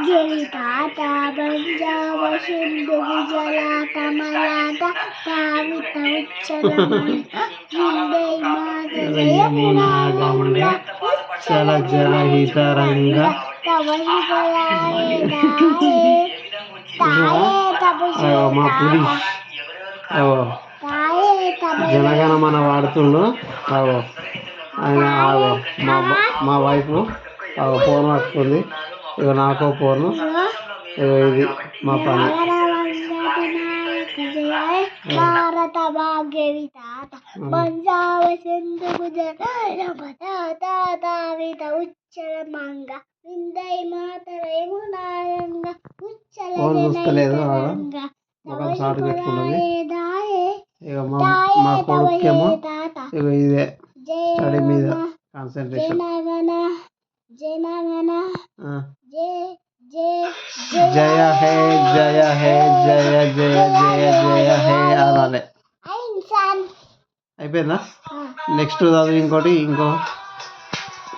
గిరి తాత బంజావ సింధు గుజలాట మలాట తావిత ఉచ్చల హిందే మాత యమునా గంగ చల జలహిత రంగ అయ్యో, మా పులి అవో జనగణ మన వాడుతుండు అవో ఆయన ఆగో మా బ- మా వైపు ఫోన్ పట్టుకుంది ఇక నాకో ఫోను. ఇగో ఇది మా పని. భారత పంజాబ సింధు ఉచ్చల మంగ విందై ఉచ్చల ఇక మా కొడుకేమో ఇక ఇదే స్టడీ మీద కాన్సన్ట్రేషన్ జనగణ జయ జయ జయ. హే జయ హే జయ జయ జయ జయ హే అనాలే అయిపోయిందా? నెక్స్ట్ చదువు ఇంకోటి ఇంకో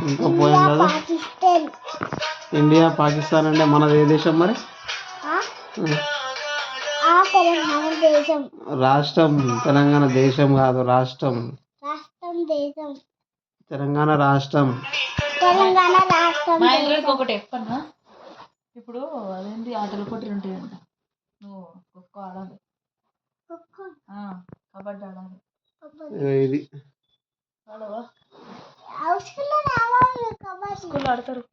ఇంకో పోయిన చదువు. పాకిస్తాన్. ఇండియా పాకిస్తాన్ అంటే మనది ఏ దేశం మరి? రాష్ట్రం తెలంగాణ దేశం కాదు రాష్ట్రం. తెలంగాణ రాష్ట్రం. తెలంగాణ రాష్ట్రం మా ఇంట్లో ఒకటి చెప్పన్నా? ఇప్పుడు అదేంటి ఆటల పోటీలు ఉంటాయంట నువ్వు ఖోఖో ఆడాలి. ఆ, కబడ్డీ ఆడాలి. ఇది. ఆడవా? అవసరం రావాలి కబడ్డీ. స్కూల్లో ఆడతారు.